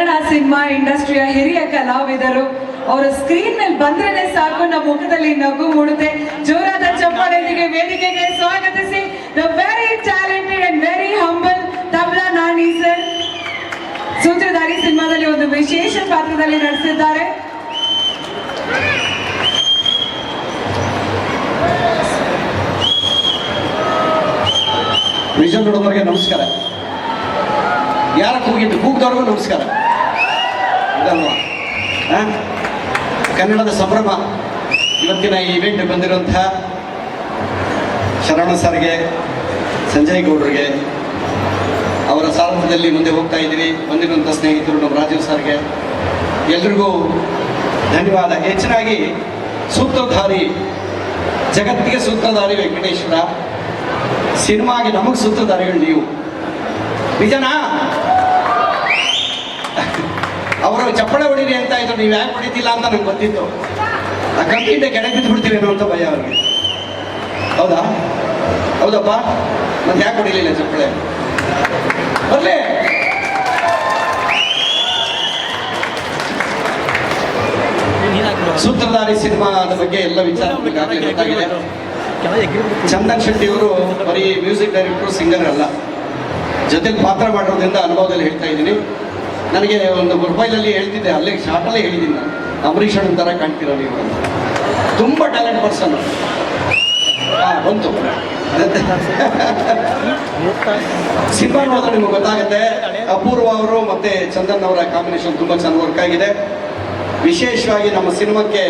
Kannada cinema ಇಂಡಸ್ಟ್ರಿಯ ಹಿರಿಯ ಕಲಾವಿದರು, ಅವರ ಸ್ಕ್ರೀನ್ ಮೇಲೆ ಬಂದ್ರೆ ಸಾಕು, ನಮ್ಮ ಮುಖದಲ್ಲಿ ನಗು ಮೂಡುತ್ತೆ. ಜೋರಾದ ಚಪ್ಪಾಳೆಯೊಂದಿಗೆ ವೇದಿಕೆಗೆ ಸ್ವಾಗತಿಸಿ the very talented and very humble tabla Nani sir Sutradhari ಸಿನಿಮಾದಲ್ಲಿ ಒಂದು ವಿಶೇಷ ಪಾತ್ರದಲ್ಲಿ ನಟಿಸಿದ್ದಾರೆ. ವಿಷನ್ ನಮಸ್ಕಾರ. ಯಾರ ಕೂಗಿದ್ದು ಕೂಗ್ದವ್ರಿಗೂ ನಮಸ್ಕಾರ. ಇದಲ್ವಾ? ಕನ್ನಡದ ಸಂಭ್ರಮ. ಇವತ್ತಿನ ಈ ಇವೆಂಟ್ ಬಂದಿರುವಂತಹ ಶರಣ ಸರ್ಗೆ, ಸಂಜಯ್ ಗೌಡ್ರಿಗೆ, ಅವರ ಸಾರಥ್ಯದಲ್ಲಿ ಮುಂದೆ ಹೋಗ್ತಾ ಇದ್ದೀವಿ ಬಂದಿರುವಂಥ ಸ್ನೇಹಿತರು ನಮ್ಮ ರಾಜೀವ್ ಸರ್ಗೆ. ಎಲ್ರಿಗೂ ಧನ್ಯವಾದ. ಹೆಚ್ಚಿನಾಗಿ ಸೂತ್ರಧಾರಿ ಜಗತ್ತಿಗೆ ಸೂತ್ರಧಾರಿ ವೆಂಕಟೇಶ್ವರ. ಸಿನಿಮಾಗೆ ನಮಗೆ ಸೂತ್ರಧಾರಿಗಳು ನೀವು. ನಿಜನಾ? ಅವರು ಚಪ್ಪಳೆ ಹೊಡೀರಿ ಅಂತ ಇದ್ರು, ನೀವು ಯಾಕೆ ಹೊಡಿತಿಲ್ಲ ಅಂತ ನಂಗೆ ಗೊತ್ತಿತ್ತು. ಆ ಕಂಪ್ಲೀಟ್ ಕೆಳಗೆ ಬಿದ್ದು ಬಿಡ್ತೀವಿ ಅಂತ ಭಯ ಅವ್ರಿಗೆ. ಹೌದಾ? ಹೌದಪ್ಪ? ಮತ್ತೆ ಯಾಕೆ ಹೊಡಿಲಿಲ್ಲ ಚಪ್ಪಳೆ? ಬರ್ಲಿ. ಸೂತ್ರಧಾರಿ ಸಿನಿಮಾದ ಬಗ್ಗೆ ಎಲ್ಲ ವಿಚಾರ ಗೊತ್ತಾಗಿದೆ. ಚಂದನ್ ಶೆಟ್ಟಿ ಅವರು ಬರೀ ಮ್ಯೂಸಿಕ್ ಡೈರೆಕ್ಟರ್, ಸಿಂಗರ್ ಅಲ್ಲ. ಜೊತೆಗೆ ಪಾತ್ರ ಮಾಡೋದ್ರಿಂದ ಅನುಭವದಲ್ಲಿ ಹೇಳ್ತಾ ಇದ್ದೀನಿ. ನನಗೆ ಒಂದು ಮೊಬೈಲಲ್ಲಿ ಹೇಳ್ತಿದ್ದೆ, ಅಲ್ಲೇ ಶಾಪಲ್ಲೇ ಹೇಳಿದ್ದೀನಿ. ನಾನು ಅಂಬರೀಷ್ ಅಣ್ಣನ ಥರ ಕಾಣ್ತೀರ ನೀವು ಅಂತ. ತುಂಬ ಟ್ಯಾಲೆಂಟ್ ಪರ್ಸನ್ ಹಾಂ, ಬಂತು. ಸಿನಿಮಾ ನೋಡಿದ್ರೆ ನಿಮಗೆ ಗೊತ್ತಾಗುತ್ತೆ, ಅಪೂರ್ವ ಅವರು ಮತ್ತು ಚಂದನ್ ಅವರ ಕಾಂಬಿನೇಷನ್ ತುಂಬ ಚೆನ್ನಾಗಿ ವರ್ಕ್ ಆಗಿದೆ. ವಿಶೇಷವಾಗಿ ನಮ್ಮ ಸಿನಿಮಾಕ್ಕೆ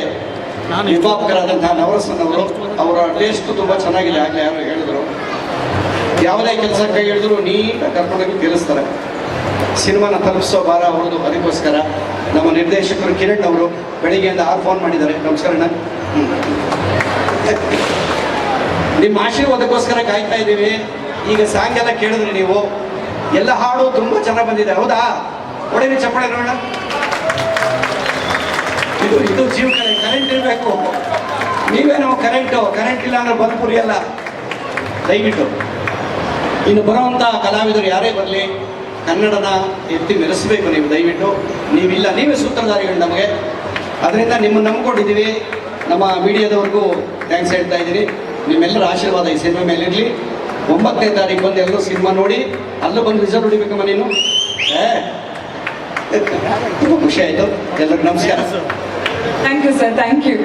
ನಿರ್ಮಾಪಕರಾದಂತಹ ನವರಸನ್ ಅವರು, ಅವರ ಟೇಸ್ಟ್ ತುಂಬ ಚೆನ್ನಾಗಿದೆ ಆಗಲೇ ಯಾರು ಹೇಳಿದ್ರು. ಯಾವುದೇ ಕೆಲಸ ಕೈ ಹಿಡಿದ್ರು ನೀಟಾಗಿ ಕರ್ಕೊಂಡೋಗಿ ತಿಳಿಸ್ತಾರೆ ಸಿನಿಮಾನ ತಲುಪಿಸೋ ಭಾರ ಅವ್ರದ್ದು, ಅದಕ್ಕೋಸ್ಕರ ನಮ್ಮ ನಿರ್ದೇಶಕರು ಕಿರಣ್ ಅವರು ಬೆಳಿಗ್ಗೆಯಿಂದ ಆರು ಫೋನ್ ಮಾಡಿದ್ದಾರೆ. ನಮಸ್ಕಾರ ಅಣ್ಣ. ನಿಮ್ಮ ಆಶೀರ್ವಾದಕ್ಕೋಸ್ಕರ ಕಾಯ್ತಾ ಇದ್ದೀವಿ. ಈಗ ಸಾಂಗ್ ಎಲ್ಲ ಕೇಳಿದ್ರಿ ನೀವು. ಎಲ್ಲ ಹಾಡು ತುಂಬ ಚೆನ್ನಾಗಿ ಬಂದಿದೆ. ಹೌದಾ? ಒಡೆಯ ಚಪ್ಪಳೆ ನೋಡೋಣ ಇದು ಇದು ಜೀವಕಳೆ ಕರೆಂಟ್ ಇರಬೇಕು. ನೀವೇನೋ ಕರೆಂಟು ಕರೆಂಟ್ ಇಲ್ಲ ಅಂದ್ರೆ ಬಲ್ಬ್ ಅಲ್ಲ. ದಯವಿಟ್ಟು. ಇನ್ನು ಬರುವಂಥ ಕಲಾವಿದರು ಯಾರೇ ಬರಲಿ ಕನ್ನಡನ ಎತ್ತಿ ಮೆರೆಸಬೇಕು ನೀವು ದಯವಿಟ್ಟು. ನೀವಿಲ್ಲ ನೀವೇ ಸೂತ್ರಧಾರಿಗಳು ನಮಗೆ. ಅದರಿಂದ ನಿಮ್ಮನ್ನು ನಂಬ್ಕೊಂಡಿದ್ದೀವಿ. ನಮ್ಮ ಮೀಡಿಯಾದವ್ರಿಗೂ ಥ್ಯಾಂಕ್ಸ್ ಹೇಳ್ತಾ ಇದ್ದೀನಿ ನಿಮ್ಮೆಲ್ಲರ ಆಶೀರ್ವಾದ ಈ ಸಿನಿಮಾ ಮೇಲೆ ಇರಲಿ. ಒಂಬತ್ತನೇ ತಾರೀಕು ಬಂದು ಎಲ್ಲರೂ ಸಿನಿಮಾ ನೋಡಿ. ಅಲ್ಲೂ ಬಂದು ರಿಸಲ್ಟ್ ಹೊಡಿಬೇಕಮ್ಮ ನೀನು? ಏ ತುಂಬ ಖುಷಿ ಆಯಿತು. ಎಲ್ಲರಿಗೂ ನಮಸ್ಕಾರ. Thank you sir thank you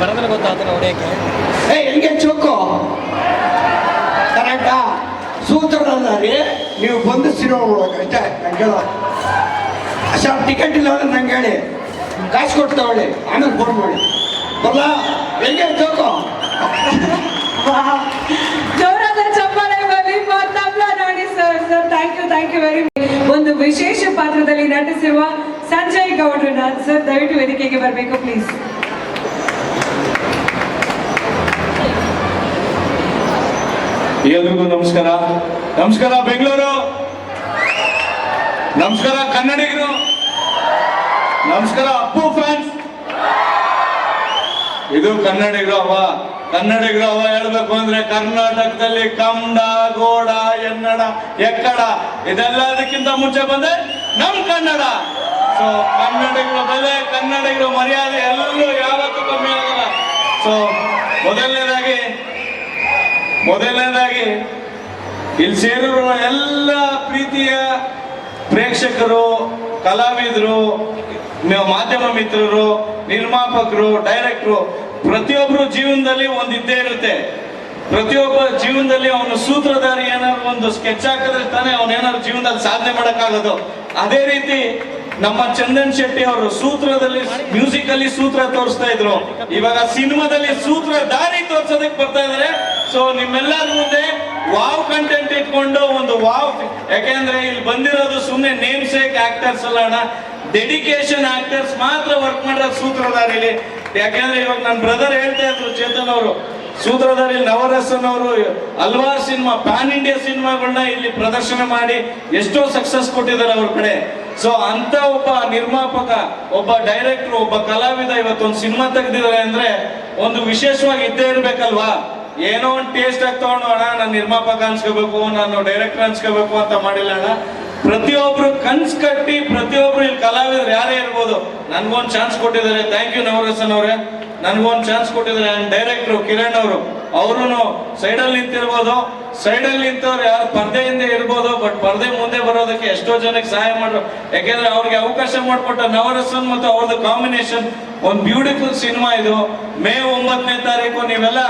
ಬರೋದ್ರೆ ಗೊತ್ತಾಗ್ತಾರೆ ಹೊಡೆಯಕ್ಕೆ ಏ ಹೆಂಗೆ ಚೋಕೋ? ಕರೆಕ್ಟಾ ಸೂತ್ರಧಾರಿ ನೀವು ಬಂದು ಸಿನಿಮಾ ನೋಡೋಕೆ ಅಷ್ಟೇ ನಂಗೆ ಸರ್ ಟಿಕೆಟ್ ಇಲ್ಲ ಅಂದ್ರೆ ನಂಗೆ ಹೇಳಿ. ಕಾಸು ಕೊಟ್ಟು ತಗೊಳ್ಳಿ. ಆಮೇಲೆ ಫೋನ್ ಮಾಡಿ. ಬರಲ್ಲ ಹೆಂಗೆ ಚೊಕ್ಕು ಜೋರಾದ ಚಪ್ಪಾಳೆ ಬರಲಿ ನಾಡಿ sir sir thank you thank you very ಒಂದು ವಿಶೇಷ ಪಾತ್ರದಲ್ಲಿ ನಟಿಸಿರುವ ಸಂಜಯ್ ಗೌಡ್ರನ್ನ ಸರ್ ದಯವಿಟ್ಟು ವೇದಿಕೆಗೆ ಬರಬೇಕು ಪ್ಲೀಸ್ ಎಲ್ರಿಗೂ ನಮಸ್ಕಾರ. ನಮಸ್ಕಾರ ಬೆಂಗಳೂರು. ನಮಸ್ಕಾರ ಕನ್ನಡಿಗರು. ನಮಸ್ಕಾರ ಅಪ್ಪು ಫ್ಯಾನ್ಸ್ ಇದು ಕನ್ನಡಿಗರು ಅವ ಕನ್ನಡಿಗರು ಅವ ಹೇಳ್ಬೇಕು ಅಂದ್ರೆ ಕರ್ನಾಟಕದಲ್ಲಿ ಕಂಡ ಗೋಡ ಎನ್ನಡ, ಎಕ್ಕಡ ಇದೆಲ್ಲದಕ್ಕಿಂತ ಮುಂಚೆ ಬಂದೆ ನಮ್ ಕನ್ನಡ. ಸೊ ಕನ್ನಡಿಗರ ಬೆಲೆ, ಕನ್ನಡಿಗರ ಮರ್ಯಾದೆ ಎಲ್ಲರೂ ಯಾವತ್ತೂ ಕಮ್ಮಿ ಆಗಲ್ಲ. ಸೊ ಮೊದಲನೇದಾಗಿ ಮೊದಲನೇದಾಗಿ ಇಲ್ಲಿ ಸೇರಿರುವ ಎಲ್ಲ ಪ್ರೀತಿಯ ಪ್ರೇಕ್ಷಕರು, ಕಲಾವಿದರು ಮಾಧ್ಯಮ ಮಿತ್ರರು, ನಿರ್ಮಾಪಕರು, ಡೈರೆಕ್ಟ್ರು ಪ್ರತಿಯೊಬ್ಬರು ಜೀವನದಲ್ಲಿ ಒಂದು ಇದ್ದೇ ಇರುತ್ತೆ. ಪ್ರತಿಯೊಬ್ಬ ಜೀವನದಲ್ಲಿ ಅವನು ಸೂತ್ರಧಾರಿ ಏನಾದ್ರು ಒಂದು ಸ್ಕೆಚ್ ಹಾಕಿದ್ರೆ ತಾನೇ ಅವನೇನಾದ್ರು ಜೀವನದಲ್ಲಿ ಸಾಧನೆ ಮಾಡೋಕ್ಕಾಗೋದು. ಅದೇ ರೀತಿ ನಮ್ಮ ಚಂದನ್ ಶೆಟ್ಟಿ ಅವರು ಸೂತ್ರದಲ್ಲಿ ಮ್ಯೂಸಿಕ್ ಅಲ್ಲಿ ಸೂತ್ರ ತೋರಿಸ್ತಾ ಇದ್ರು. ಇವಾಗ ಸಿನಿಮಾದಲ್ಲಿ ಸೂತ್ರ ದಾರಿ ತೋರ್ಸೋದಕ್ಕೆ ಬರ್ತಾ ಇದಾರೆ. ಸೊ ನಿಮ್ಮೆಲ್ಲರ ಮುಂದೆ ವಾವ್ ಕಂಟೆಂಟ್ ಇಟ್ಕೊಂಡು ಒಂದು ವಾವ್ ಯಾಕೆಂದ್ರೆ ಇಲ್ಲಿ ಬಂದಿರೋದು ಸುಮ್ಮನೆ ನೇಮ್ ಸೇಕ್ ಆಕ್ಟರ್ಸ್ ಅಲ್ಲ ಅಣ್ಣ. ಡೆಡಿಕೇಶನ್ ಆಕ್ಟರ್ಸ್ ಮಾತ್ರ ವರ್ಕ್ ಮಾಡಿರೋ ಸೂತ್ರಧಾರಿಲಿ ಯಾಕೆಂದ್ರೆ ಇವಾಗ ನನ್ನ ಬ್ರದರ್ ಹೇಳ್ತಾ ಇದ್ರು ಚೇತನ್ ಅವರು ಸೂತ್ರಧಾರಿ ನವರಸನ್ ಅವರು ಹಲವಾರು ಸಿನಿಮಾ, ಪ್ಯಾನ್ ಇಂಡಿಯಾ ಸಿನಿಮಾಗಳನ್ನ ಇಲ್ಲಿ ಪ್ರದರ್ಶನ ಮಾಡಿ ಎಷ್ಟೋ ಸಕ್ಸಸ್ ಕೊಟ್ಟಿದ್ದಾರೆ ಅವ್ರ ಕಡೆ. ಸೊ ಅಂತ ಒಬ್ಬ ನಿರ್ಮಾಪಕ, ಒಬ್ಬ ಡೈರೆಕ್ಟರ್ ಒಬ್ಬ ಕಲಾವಿದ ಇವತ್ತೊಂದು ಸಿನಿಮಾ ತೆಗೆದಿದ್ದಾರೆ ಅಂದ್ರೆ ಒಂದು ವಿಶೇಷವಾಗಿ ಇದ್ದೇ ಇರ್ಬೇಕಲ್ವಾ? ಏನೋ ಒಂದು ಟೇಸ್ಟ್ ಆಗಿ ತಗೊಂಡು, ಅಣ್ಣ, ನಾನು ನಿರ್ಮಾಪಕ ಅನ್ಸ್ಕೋಬೇಕು, ನಾನು ಡೈರೆಕ್ಟರ್ ಅನ್ಸ್ಕೋಬೇಕು ಅಂತ ಮಾಡಿಲ್ಲ, ಅಣ್ಣ. ಪ್ರತಿಯೊಬ್ರು ಕನ್ಸ್ ಕಟ್ಟಿ ಪ್ರತಿಯೊಬ್ರು ಇಲ್ಲಿ ಕಲಾವಿದ್ರು ಯಾರೇ ಇರ್ಬೋದು, ನನ್ಗೊಂದು ಚಾನ್ಸ್ ಕೊಟ್ಟಿದ್ದಾರೆ. ಥ್ಯಾಂಕ್ ಯು ನವರಸನ್ ಅವರೇ ನನ್ಗೊಂದು ಚಾನ್ಸ್ ಕೊಟ್ಟಿದ್ದಾರೆ ನನ್ನ ಡೈರೆಕ್ಟ್ರು ಕಿರಣ್ ಅವರು. ಅವರು ಸೈಡಲ್ಲಿ ನಿಂತಿರ್ಬೋದು. ಸೈಡಲ್ಲಿ ನಿಂತವ್ರು ಯಾರು ಪರ್ದೆಯಿಂದ ಇರ್ಬೋದು ಬಟ್ ಪರ್ದೆ ಮುಂದೆ ಬರೋದಕ್ಕೆ ಎಷ್ಟೋ ಜನಕ್ಕೆ ಸಹಾಯ ಮಾಡ್ರು. ಯಾಕೆಂದ್ರೆ ಅವ್ರಿಗೆ ಅವಕಾಶ ಮಾಡಿಕೊಟ್ಟ ನವರಸನ್ ಮತ್ತು ಅವ್ರದ್ದು ಕಾಂಬಿನೇಷನ್ ಒಂದು ಬ್ಯೂಟಿಫುಲ್ ಸಿನಿಮಾ ಇದು. ಮೇ ಒಂಬತ್ತನೇ ತಾರೀಕು ನೀವೆಲ್ಲ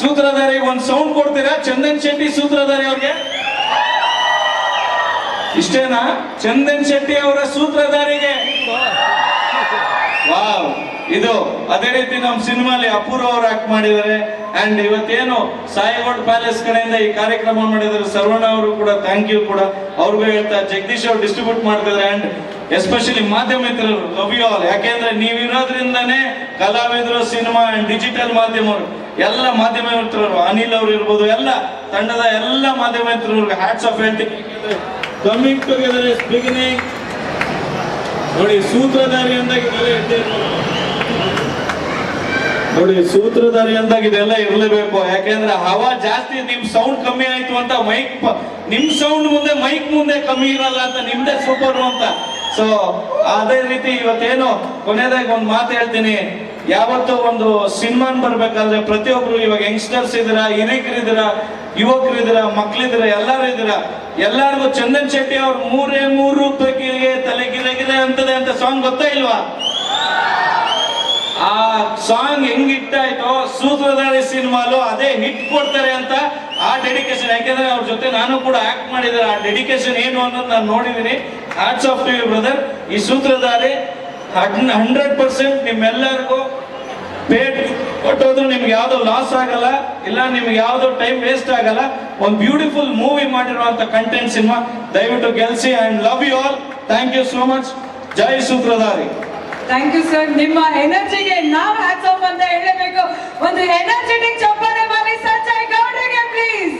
ಸೂತ್ರಧಾರಿಗೆ ಒಂದು ಸೌಂಡ್ ಕೊಡ್ತೀರಾ? ಚಂದನ್ ಶೆಟ್ಟಿ ಸೂತ್ರಧಾರಿ ಅವ್ರಿಗೆ? ಇಷ್ಟೇನಾ? ಚಂದನ್ ಶೆಟ್ಟಿ ಅವರ ಸೂತ್ರಧಾರಿಗೆ? ವಾವ್ ಇದು ಅದೇ ರೀತಿ ನಮ್ಮ ಸಿನಿಮಾಲಿ ಅಪೂರ್ವ ಅವರು ಆಕ್ಟ್ ಮಾಡಿದ್ದಾರೆ. ಅಂಡ್ ಇವತ್ತೇನು ಸಾಯಿಗೋಡ್ ಪ್ಯಾಲೇಸ್ ಕಡೆಯಿಂದ ಈ ಕಾರ್ಯಕ್ರಮ ಮಾಡಿದ್ರು ಸರ್ವಣ್ಣ ಅವರು ಕೂಡ ಥ್ಯಾಂಕ್ ಯು ಕೂಡ. ಅವ್ರಿಗೂ ಹೇಳ್ತಾ, ಜಗದೀಶ್ ಅವ್ರು ಡಿಸ್ಟ್ರಿಬ್ಯೂಟ್ ಮಾಡ್ತಿದ್ದಾರೆ. ಅಂಡ್ ಎಸ್ಪೆಷಲಿ ಮಾಧ್ಯಮ ಮಿತ್ರರು ಲವ್ ಯು ಆಲ್ ಯಾಕೆಂದ್ರೆ ನೀವಿರೋದ್ರಿಂದನೇ ಕಲಾವಿದರು, ಸಿನಿಮಾ ಅಂಡ್ ಡಿಜಿಟಲ್ ಮಾಧ್ಯಮರು ಎಲ್ಲ ಮಾಧ್ಯಮ ಮಿತ್ರರು, ಅನಿಲ್ ಅವರು ಇರ್ಬೋದು, ಎಲ್ಲ ತಂಡದ ಎಲ್ಲ ಮಾಧ್ಯಮ ಮಿತ್ರರಿಗೆ ಹ್ಯಾಟ್ಸ್ ಆಫ್ ಹೇಳ್ತೀನಿ. ಕಮಿಂಗ್ ಟುಗೆದರ್ ಇಸ್ ಬಿಗಿನಿಂಗ್ ನೋಡಿ, ಸೂತ್ರಧಾರಿ ಅಂದಾಗ. ನೋಡಿ, ಸೂತ್ರಧಾರಿ ಅಂದಾಗ ಇದೆಲ್ಲ ಇರ್ಲೇಬೇಕು. ಯಾಕೆಂದ್ರೆ ಹವಾ ಜಾಸ್ತಿ, ನಿಮ್ ಸೌಂಡ್ ಕಮ್ಮಿ ಆಯ್ತು ಅಂತ ಮೈಕ್ ನಿಮ್ ಸೌಂಡ್ ಮುಂದೆ ಮೈಕ್ ಮುಂದೆ ಕಮ್ಮಿ ಇರಲ್ಲ ಅಂತ ನಿಮ್ದೇ ಸೂಪರ್ ಅಂತ. ಸೊ ಅದೇ ರೀತಿ ಇವತ್ತೇನು, ಕೊನೆಯದಾಗಿ ಒಂದು ಮಾತು ಹೇಳ್ತೀನಿ. ಯಾವತ್ತೂ ಒಂದು ಸಿನಿಮಾನ್ ಬರ್ಬೇಕಾದ್ರೆ ಪ್ರತಿಯೊಬ್ರು ಇವಾಗ ಯಂಗ್ಸ್ಟರ್ಸ್ ಇದ್ದೀರಾ ಹಿರಿಕರಿದ್ದೀರಾ ಯುವಕರಿದ್ದೀರಾ ಮಕ್ಳಿದ್ದೀರಾ ಎಲ್ಲರೂ ಇದ್ದೀರಾ, ಎಲ್ಲಾರ್ಗು ಚಂದನ್ ಶೆಟ್ಟಿ ಅವ್ರ ಮೂರೇ ಮೂರು ತಲೆ ಗಿರೆ ಅಂತದೆ ಅಂತ ಸಾಂಗ್ ಗೊತ್ತಾ ಇಲ್ವಾ? ಆ ಸಾಂಗ್ ಹೆಂಗ್ ಹಿಟ್ ಆಯ್ತೋ, ಸೂತ್ರಧಾರಿ ಸಿನಿಮಾಲು ಅದೇ ಹಿಟ್ ಕೊಡ್ತಾರೆ ಅಂತ ಆ ಡೆಡಿಕೇಶನ್ ಯಾಕೆಂದ್ರೆ ಅವ್ರ ಜೊತೆ ನಾನು ಕೂಡ ಆಕ್ಟ್ ಮಾಡಿದ್ದಾರೆ. ಆ ಡೆಡಿಕೇಶನ್ ಏನು ಅನ್ನೋದು ನಾನು ನೋಡಿದ್ದೀನಿ hats off to you brother ಈ ಸೂತ್ರಧಾರಿ ಹಂಡ್ರೆಡ್ ಪರ್ಸೆಂಟ್ ನಿಮ್ಮೆಲ್ಲರಿಗೂ ಪೇಟ್ ಕೊಟ್ಟೋದ್ರು ನಿಮ್ಗೆ ಯಾವ್ದು ಲಾಸ್ ಆಗಲ್ಲ, ಇಲ್ಲ ನಿಮ್ಗೆ ಯಾವ್ದು ಟೈಮ್ ವೇಸ್ಟ್ ಆಗಲ್ಲ, ಒಂದು ಬ್ಯೂಟಿಫುಲ್ ಮೂವಿ ಮಾಡಿರುವಂತ ಕಂಟೆಂಟ್ ಸಿನಿಮಾ. ದಯವಿಟ್ಟು ಗೆಲ್ಸಿ and love you all thank you so much Jai ಸೂತ್ರಧಾರಿ. Thank you sir ನಿಮ್ಮ ಎನರ್ಜಿಗೆ ನಾವು ಹ್ಯಾಟ್ಸ್ ಆಫ್ ಅಂತ ಹೇಳಬೇಕು. ಒಂದು ಎನರ್ಜೆಟಿಕ್ ಚಪ್ಪಾಳೆ ಬರಲಿ ಸಂಜಯ್ ಗೌಡ್ರಿಗೆ please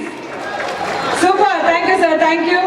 super thank you sir thank you